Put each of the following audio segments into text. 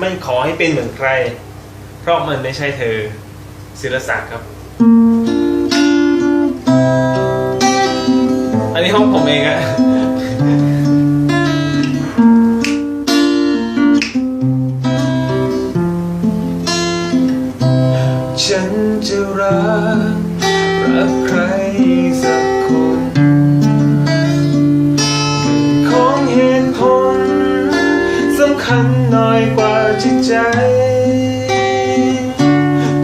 ไม่ขอให้เป็นเหมือนใคร เพราะมันไม่ใช่เธอศิรศักดิ์ครับ อันนี้ห้องผมเองอะฉันจะรัก รักใครสักคนเรื่องของเหตุผลสำคัญน้อยกว่า จิตใจ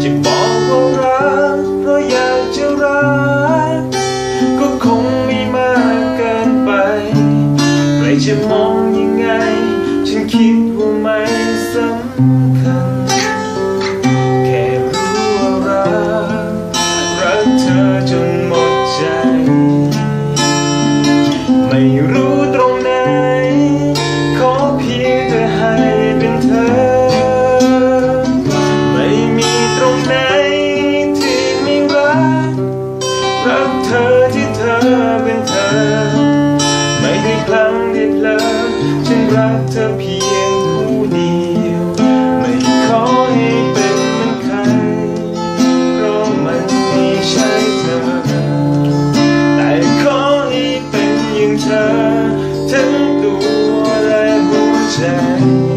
จะบอกว่ารักเพราะอยากจะรัก ก็คงไม่มากเกินไป ใครจะมองยังไง ฉันคิดว่าไม่สำคัญ แค่รู้ว่ารัก รักเธอจนหมดใจ ไม่รู้ตรงไหน ขอเพียงแต่ให้เป็นเธอ อเธอเป็นเธอ ไม่ได้พลังได้เพลินฉันรักเธอเพียงผู้เดียว ไม่ขอให้เป็นเหมือนใครเพราะมันไม่ใช่เธอ แต่ขอให้เป็นอย่างเธอทั้งตัวและหัวใจ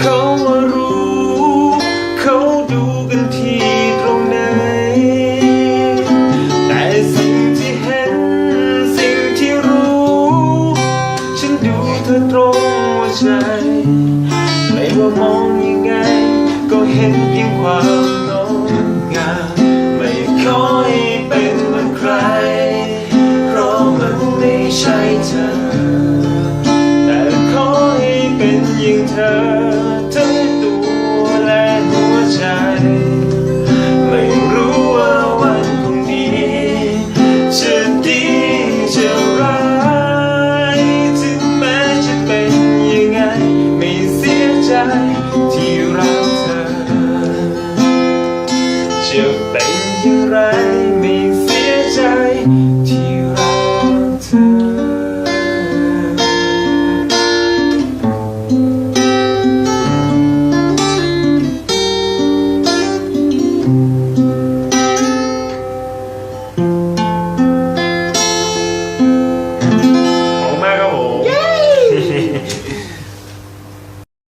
เขารู้ เขาดูกันที่ตรงไหน แต่สิ่งที่เห็น สิ่งที่รู้ ฉันดูเธอตรงหัวใจ ไม่ว่ามองยังไง ก็เห็นเพียงความงดงาไม่ค่อยเป็นเหมือนใคร เพราะมันไม่ใช่เธอ แต่ขอให้เป็นอย่างเธอ should be your right.